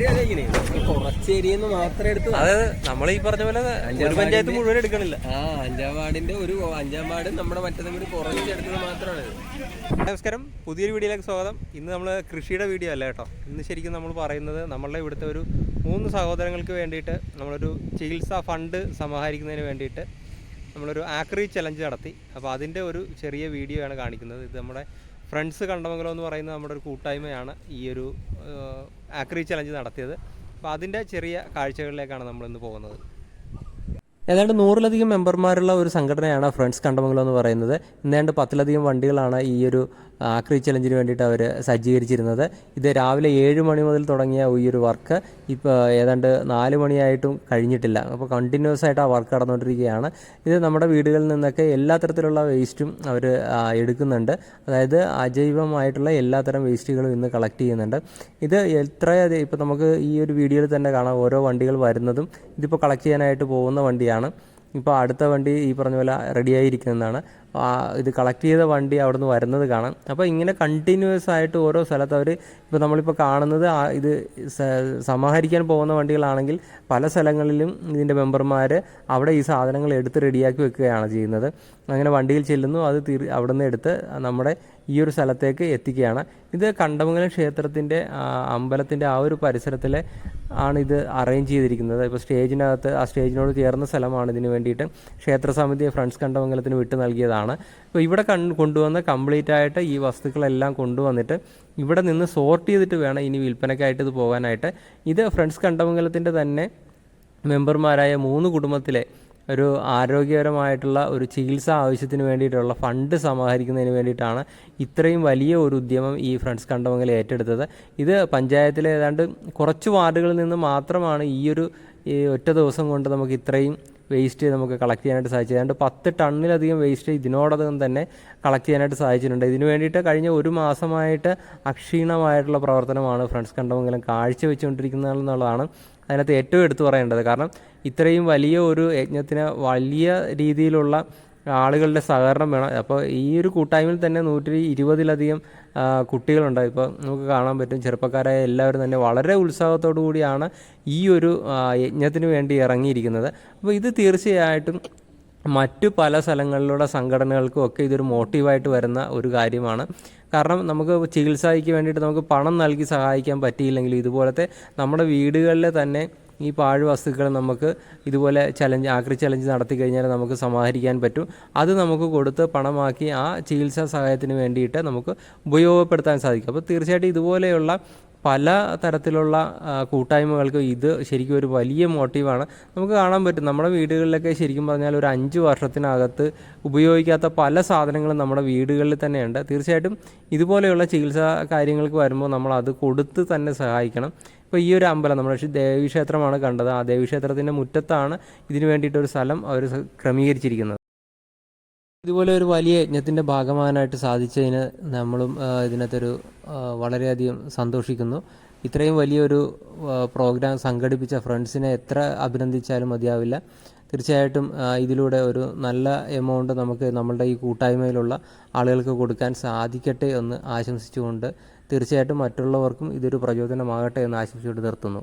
പരിപാടി അതെ ഇങ്ങനെ കുറച്ച് ഏരിയന്ന് മാത്രം നമ്മൾ ഈ പറഞ്ഞ പോലെ ഒരു പഞ്ചായത്ത് മുഴുവൻ എടുക്കണില്ല. ആ അഞ്ചാം വാർഡിന്റെ ഒരു അഞ്ചാം വാർഡ് നമ്മുടെ മറ്റേതും കൂടി കുറച്ചെടുത്തത് മാത്രമാണ് നമസ്കാരം. പുതിയൊരു വീഡിയോയിലേക്ക് സ്വാഗതം. ഇന്ന് നമ്മൾ കൃഷിയുടെ വീഡിയോ അല്ല കേട്ടോ. ഇന്ന് ശരിക്കും നമ്മൾ പറയുന്നത് നമ്മളുടെ ഇവിടുത്തെ ഒരു മൂന്ന് സഹോദരങ്ങൾക്ക് വേണ്ടിയിട്ട് നമ്മളൊരു ചികിത്സാ ഫണ്ട് സമാഹരിക്കുന്നതിന് വേണ്ടിയിട്ട് നമ്മളൊരു ആക്രി ചലഞ്ച് നടത്തി. അപ്പോൾ അതിന്റെ ഒരു ചെറിയ വീഡിയോ ആണ് കാണിക്കുന്നത്. ഇത് നമ്മുടെ ഫ്രണ്ട്സ് കണ്ടമംഗലം എന്ന് പറയുന്നത് നമ്മുടെ ഒരു കൂട്ടായ്മയാണ് ഈ ഒരു ആക്രി ചലഞ്ച് നടത്തിയത്. അപ്പോൾ അതിന്റെ ചെറിയ കാഴ്ചകളിലേക്കാണ് നമ്മൾ ഇന്ന് പോകുന്നത്. ഏതാണ്ട് നൂറിലധികം മെമ്പർമാരുള്ള ഒരു സംഘടനയാണ് ഫ്രണ്ട്സ് കണ്ടമംഗലം എന്ന് പറയുന്നത്. ഇന്നേണ്ട് പത്തിലധികം വണ്ടികളാണ് ഈ ഒരു ആക്രി ചലഞ്ചിന് വേണ്ടിയിട്ട് അവർ സജ്ജീകരിച്ചിരുന്നത്. ഇത് രാവിലെ ഏഴ് മണി മുതൽ തുടങ്ങിയ ഈ ഒരു വർക്ക്. ഇപ്പോൾ ഏതാണ്ട് നാല് മണിയായിട്ടും കഴിഞ്ഞിട്ടില്ല. അപ്പോൾ കണ്ടിന്യൂസ് ആയിട്ട് ആ വർക്ക് നടന്നുകൊണ്ടിരിക്കുകയാണ്. ഇത് നമ്മുടെ വീടുകളിൽ നിന്നൊക്കെ എല്ലാ തരത്തിലുള്ള വേസ്റ്റും അവർ എടുക്കുന്നുണ്ട്. അതായത് അജൈവമായിട്ടുള്ള എല്ലാത്തരം വേസ്റ്റുകളും ഇന്ന് കളക്ട് ചെയ്യുന്നുണ്ട്. ഇത് എത്രയധികം ഇപ്പോൾ നമുക്ക് ഈ ഒരു വീഡിയോയിൽ തന്നെ കാണാം ഓരോ വണ്ടികൾ വരുന്നതും. ഇതിപ്പോൾ കളക്ട് ചെയ്യാനായിട്ട് പോകുന്ന വണ്ടിയാണ്. ഇപ്പോൾ അടുത്ത വണ്ടി ഈ പറഞ്ഞ പോലെ റെഡിയായിരിക്കുന്നതാണ് ഇത് കളക്ട് ചെയ്ത വണ്ടി അവിടെ നിന്ന് വരുന്നത് കാണാം. അപ്പോൾ ഇങ്ങനെ കണ്ടിന്യൂസ് ആയിട്ട് ഓരോ സ്ഥലത്ത് അവർ ഇപ്പോൾ നമ്മളിപ്പോൾ കാണുന്നത് ഇത് സമാഹരിക്കാൻ പോകുന്ന വണ്ടികളാണെങ്കിൽ പല സ്ഥലങ്ങളിലും ഇതിന്റെ മെമ്പർമാർ അവിടെ ഈ സാധനങ്ങൾ എടുത്ത് റെഡിയാക്കി വെക്കുകയാണ് ചെയ്യുന്നത്. അങ്ങനെ വണ്ടിയിൽ ചെല്ലുന്നു അത് തിരി അവിടെ നിന്ന് എടുത്ത് നമ്മുടെ ഈ ഒരു സ്ഥലത്തേക്ക് എത്തിക്കുകയാണ്. ഇത് കണ്ടമംഗലം ക്ഷേത്രത്തിന്റെ അമ്പലത്തിന്റെ ആ ഒരു പരിസരത്തിലെ ആണ് ഇത് അറേഞ്ച് ചെയ്തിരിക്കുന്നത്. ഇപ്പോൾ സ്റ്റേജിനകത്ത് ആ സ്റ്റേജിനോട് ചേർന്ന സ്ഥലമാണ് ഇതിന് വേണ്ടിയിട്ട്. ക്ഷേത്ര സമിതി ഫ്രണ്ട്സ് കണ്ടമംഗലത്തിന് വിട്ടു നൽകിയതാണ്. അപ്പോൾ ഇവിടെ കൺ കൊണ്ടുവന്ന് കംപ്ലീറ്റ് ആയിട്ട് ഈ വസ്തുക്കളെല്ലാം കൊണ്ടുവന്നിട്ട് ഇവിടെ നിന്ന് സോർട്ട് ചെയ്തിട്ട് വേണം ഇനി വിൽപ്പനയ്ക്കായിട്ട് ഇത് പോകാനായിട്ട്. ഇത് ഫ്രണ്ട്സ് കണ്ടമംഗലത്തിന്റെ തന്നെ മെമ്പർമാരായ മൂന്ന് കുടുംബത്തിലെ ഒരു ആരോഗ്യപരമായിട്ടുള്ള ഒരു ചികിത്സ ആവശ്യത്തിന് വേണ്ടിയിട്ടുള്ള ഫണ്ട് സമാഹരിക്കുന്നതിന് വേണ്ടിയിട്ടാണ് ഇത്രയും വലിയ ഒരു ഉദ്യമം ഈ ഫ്രണ്ട്സ് കണ്ടമംഗലം ഏറ്റെടുത്തത്. ഇത് പഞ്ചായത്തിലെ ഏതാണ്ട് കുറച്ച് വാർഡുകളിൽ നിന്ന് മാത്രമാണ് ഈ ഒരു ഒറ്റ ദിവസം കൊണ്ട് നമുക്ക് ഇത്രയും വേസ്റ്റ് നമുക്ക് കളക്ട് ചെയ്യാനായിട്ട് സാധിച്ചത് ഏതാണ്ട് പത്ത് ടണ്ണിലധികം വേസ്റ്റ് ഇതിനോടകം തന്നെ കളക്ട് ചെയ്യാനായിട്ട് സാധിച്ചിട്ടുണ്ട്. ഇതിനു വേണ്ടിയിട്ട് കഴിഞ്ഞ ഒരു മാസമായിട്ട് അക്ഷീണമായിട്ടുള്ള പ്രവർത്തനമാണ് ഫ്രണ്ട്സ് കണ്ടമെങ്കിലും കാഴ്ചവെച്ചുകൊണ്ടിരിക്കുന്നത് എന്നുള്ളതാണ് അതിനകത്ത് ഏറ്റവും എടുത്തു പറയേണ്ടത്. കാരണം ഇത്രയും വലിയ ഒരു യജ്ഞത്തിന് വലിയ രീതിയിലുള്ള ആളുകളുടെ സഹകരണം വേണം. അപ്പോൾ ഈ ഒരു കൂട്ടായ്മയിൽ തന്നെ നൂറ്റി ഇരുപതിലധികം കുട്ടികളുണ്ട്. ഇപ്പോൾ നമുക്ക് കാണാൻ പറ്റും ചെറുപ്പക്കാരായ എല്ലാവരും തന്നെ വളരെ ഉത്സാഹത്തോടു കൂടിയാണ് ഈ ഒരു യജ്ഞത്തിന് വേണ്ടി ഇറങ്ങിയിരിക്കുന്നത്. അപ്പോൾ ഇത് തീർച്ചയായിട്ടും മറ്റു പല സ്ഥലങ്ങളിലുള്ള സംഘടനകൾക്കും ഒക്കെ ഇതൊരു മോട്ടീവായിട്ട് വരുന്ന ഒരു കാര്യമാണ്. കാരണം നമുക്ക് ചികിത്സയ്ക്ക് വേണ്ടിയിട്ട് നമുക്ക് പണം നൽകി സഹായിക്കാൻ പറ്റിയില്ലെങ്കിൽ ഇതുപോലത്തെ നമ്മുടെ വീടുകളിലെ തന്നെ ഈ പാഴ് വസ്തുക്കൾ നമുക്ക് ഇതുപോലെ ചലഞ്ച് ആക്രി ചലഞ്ച് നടത്തി കഴിഞ്ഞാൽ നമുക്ക് സമാഹരിക്കാൻ പറ്റും. അത് നമുക്ക് കൊടുത്ത് പണമാക്കി ആ ചികിത്സാ സഹായത്തിന് വേണ്ടിയിട്ട് നമുക്ക് ഉപയോഗപ്പെടുത്താൻ സാധിക്കും. അപ്പോൾ തീർച്ചയായിട്ടും ഇതുപോലെയുള്ള പല തരത്തിലുള്ള കൂട്ടായ്മകൾക്ക് ഇത് ശരിക്കും ഒരു വലിയ മോട്ടീവാണ്. നമുക്ക് കാണാൻ പറ്റും. നമ്മുടെ വീടുകളിലൊക്കെ ശരിക്കും പറഞ്ഞാൽ ഒരു അഞ്ച് വർഷത്തിനകത്ത് ഉപയോഗിക്കാത്ത പല സാധനങ്ങളും നമ്മുടെ വീടുകളിൽ തന്നെയുണ്ട്. തീർച്ചയായിട്ടും ഇതുപോലെയുള്ള ചികിത്സാ കാര്യങ്ങൾക്ക് വരുമ്പോൾ നമ്മൾ അത് കൊടുത്ത് തന്നെ സഹായിക്കണം. ഇപ്പോൾ ഈ ഒരു അമ്പലം നമ്മുടെ ക്ഷേ- ദേവീക്ഷേത്രമാണ് കണ്ടത്. ആ ദേവീക്ഷേത്രത്തിന്റെ മുറ്റത്താണ് ഇതിനു വേണ്ടിയിട്ടൊരു സ്ഥലം അവർ ക്രമീകരിച്ചിരിക്കുന്നത്. ഇതുപോലെ ഒരു വലിയ യജ്ഞത്തിന്റെ ഭാഗമാകാനായിട്ട് സാധിച്ചതിന് നമ്മളും ഇതിനകത്തൊരു വളരെയധികം സന്തോഷിക്കുന്നു. ഇത്രയും വലിയൊരു പ്രോഗ്രാം സംഘടിപ്പിച്ച ഫ്രണ്ട്സിനെ എത്ര അഭിനന്ദിച്ചാലും മതിയാവില്ല. തീർച്ചയായിട്ടും ഇതിലൂടെ ഒരു നല്ല എമൗണ്ട് നമുക്ക് നമ്മളുടെ ഈ കൂട്ടായ്മയിലുള്ള ആളുകൾക്ക് കൊടുക്കാൻ സാധിക്കട്ടെ എന്ന് ആശംസിച്ചുകൊണ്ട് തീർച്ചയായിട്ടും മറ്റുള്ളവർക്കും ഇതൊരു പ്രചോദനമാകട്ടെ എന്ന് ആശംസിച്ചുകൊണ്ട് നിർത്തുന്നു.